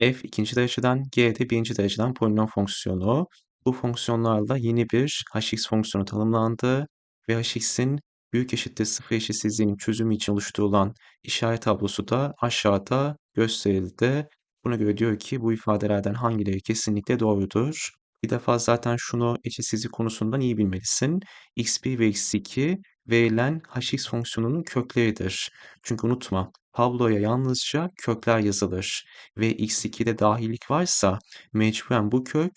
f ikinci dereceden, g de birinci dereceden polinom fonksiyonu. Bu fonksiyonlarla yeni bir hx fonksiyonu tanımlandı ve hx'in büyük eşittir sıfır eşitsizliğinin çözümü için oluşturulan işaret tablosu da aşağıda gösterildi. Buna göre diyor ki bu ifadelerden hangileri kesinlikle doğrudur? Bir defa zaten şunu eşitsizlik konusundan iyi bilmelisin. x1 ve x2 verilen hx fonksiyonunun kökleridir. Çünkü unutma tabloya yalnızca kökler yazılır ve x2'de dahillik varsa mecburen bu kök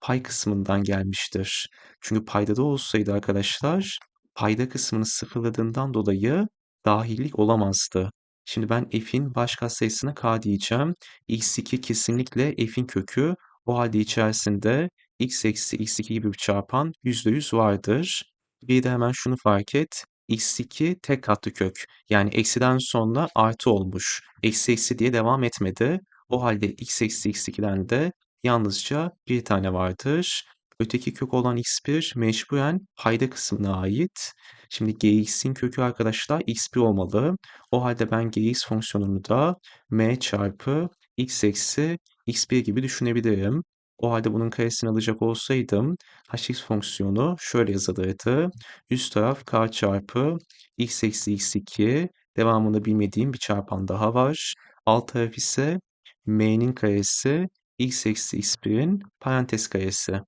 pay kısmından gelmiştir. Çünkü paydada olsaydı arkadaşlar payda kısmını sıfırladığından dolayı dahillik olamazdı. Şimdi ben f'in baş katsayısına k diyeceğim. x2 kesinlikle f'in kökü. O halde içerisinde x eksi x2 gibi bir çarpan %100 vardır. Bir de hemen şunu fark et. X2 tek katlı kök. Yani eksiden sonra artı olmuş. Eksi eksi diye devam etmedi. O halde x eksi x2'den de yalnızca bir tane vardır. Öteki kök olan x1 mecburen payda kısmına ait. Şimdi gx'in kökü arkadaşlar x1 olmalı. O halde ben gx fonksiyonunu da m çarpı x eksi x1 gibi düşünebilirim. O halde bunun karesini alacak olsaydım hx fonksiyonu şöyle yazılırdı. Üst taraf k çarpı x eksi x2 devamında bilmediğim bir çarpan daha var. Alt taraf ise m'nin karesi x eksi x1'in parantez karesi.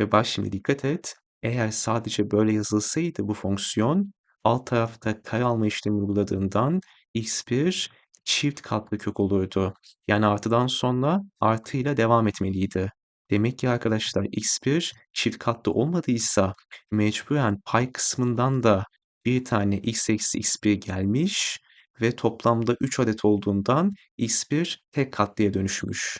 Ve bak şimdi dikkat et. Eğer sadece böyle yazılsaydı bu fonksiyon alt tarafta kare alma işlemi uyguladığından x1 çift katlı kök olurdu. Yani artıdan sonra artıyla devam etmeliydi. Demek ki arkadaşlar x1 çift katlı olmadıysa mecburen pay kısmından da bir tane x eksi x1 gelmiş ve toplamda 3 adet olduğundan x1 tek katlıya dönüşmüş.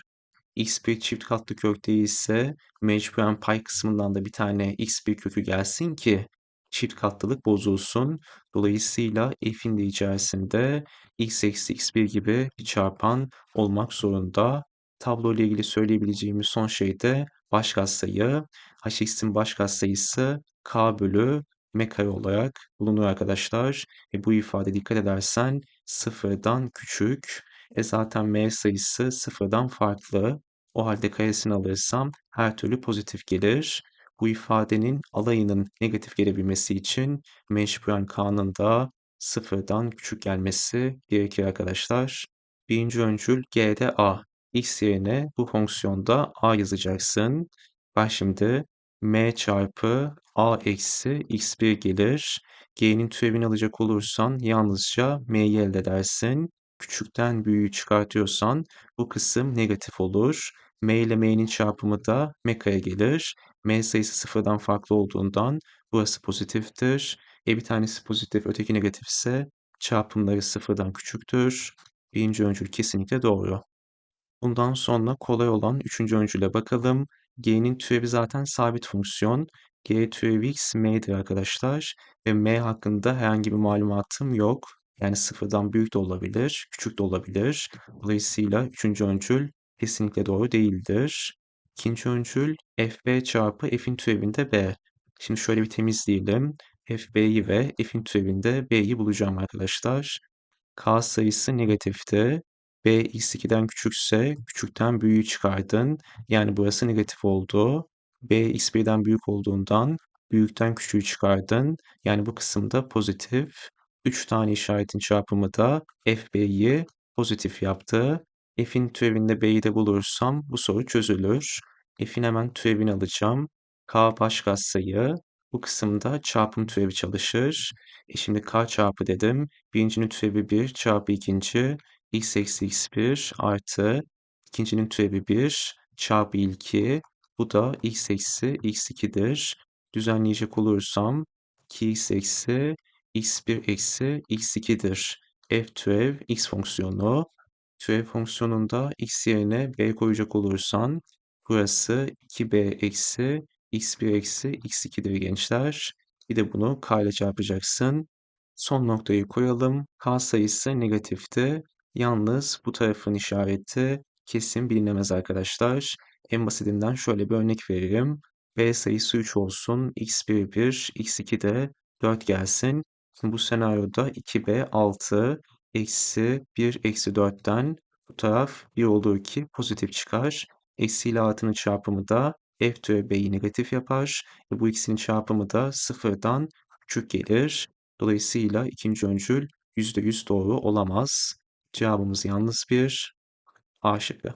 x1 çift katlı kök değilse mecburen pay kısmından da bir tane x1 kökü gelsin ki çift katlılık bozulsun. Dolayısıyla f'in de içerisinde x eksi x1 gibi bir çarpan olmak zorunda. Tablo ile ilgili söyleyebileceğimiz son şey de baş katsayı. hx'in baş katsayısı k bölü m kare olarak bulunur arkadaşlar. E bu ifade dikkat edersen sıfırdan küçük. E zaten m sayısı sıfırdan farklı. O halde karesini alırsam her türlü pozitif gelir. Bu ifadenin alayının negatif gelebilmesi için mecburen k'nın da sıfırdan küçük gelmesi gerekir arkadaşlar. Birinci öncül g'de a. x yerine bu fonksiyonda a yazacaksın. Bak şimdi m çarpı a eksi x1 gelir. g'nin türevini alacak olursan yalnızca m'yi elde edersin. Küçükten büyüğü çıkartıyorsan bu kısım negatif olur. m ile m'nin çarpımı da m kare gelir. m sayısı sıfırdan farklı olduğundan burası pozitiftir. E bir tanesi pozitif, öteki negatif ise çarpımları sıfırdan küçüktür. Birinci öncül kesinlikle doğru. Bundan sonra kolay olan üçüncü öncüle bakalım. G'nin türevi zaten sabit fonksiyon. G türevi x m'dir arkadaşlar. Ve m hakkında herhangi bir malumatım yok. Yani sıfırdan büyük de olabilir, küçük de olabilir. Dolayısıyla üçüncü öncül kesinlikle doğru değildir. İkinci öncül fb çarpı f'in türevinde b. Şimdi şöyle bir temizleyelim. fb'yi ve f'in türevinde b'yi bulacağım arkadaşlar. k sayısı negatifti b x2'den küçükse küçükten büyüğü çıkardın. Yani burası negatif oldu. b x1'den büyük olduğundan büyükten küçüğü çıkardın. Yani bu kısımda pozitif. 3 tane işaretin çarpımı da fb'yi pozitif yaptı. f'in türevinde b'yi de bulursam bu soru çözülür. f'in hemen türevini alacağım. k baş katsayı. Bu kısımda çarpım türevi çalışır. E şimdi k çarpı dedim. Birincinin türevi 1 çarpı ikinci x eksi x1 artı ikincinin türevi 1 çarpı ilki bu da x eksi x2'dir. Düzenleyecek olursam 2x eksi x1 eksi x2'dir. f türev x fonksiyonu. Türev fonksiyonunda x yerine b koyacak olursan burası 2b eksi x1 eksi x2'dir gençler. Bir de bunu k ile çarpacaksın. Son noktayı koyalım. k sayısı negatifti. Yalnız bu tarafın işareti kesin bilinemez arkadaşlar. En basitinden şöyle bir örnek vereyim. B sayısı 3 olsun. x1 1, x2 de 4 gelsin. Şimdi bu senaryoda 2b 6 eksi 1 eksi 4'ten Bu taraf 1 olur ki pozitif çıkar. Eksi ile artının çarpımı da f türev b'yi negatif yapar. Ve bu ikisinin çarpımı da sıfırdan küçük gelir. Dolayısıyla ikinci öncül %100 doğru olamaz. Cevabımız yalnız bir A şıkkı.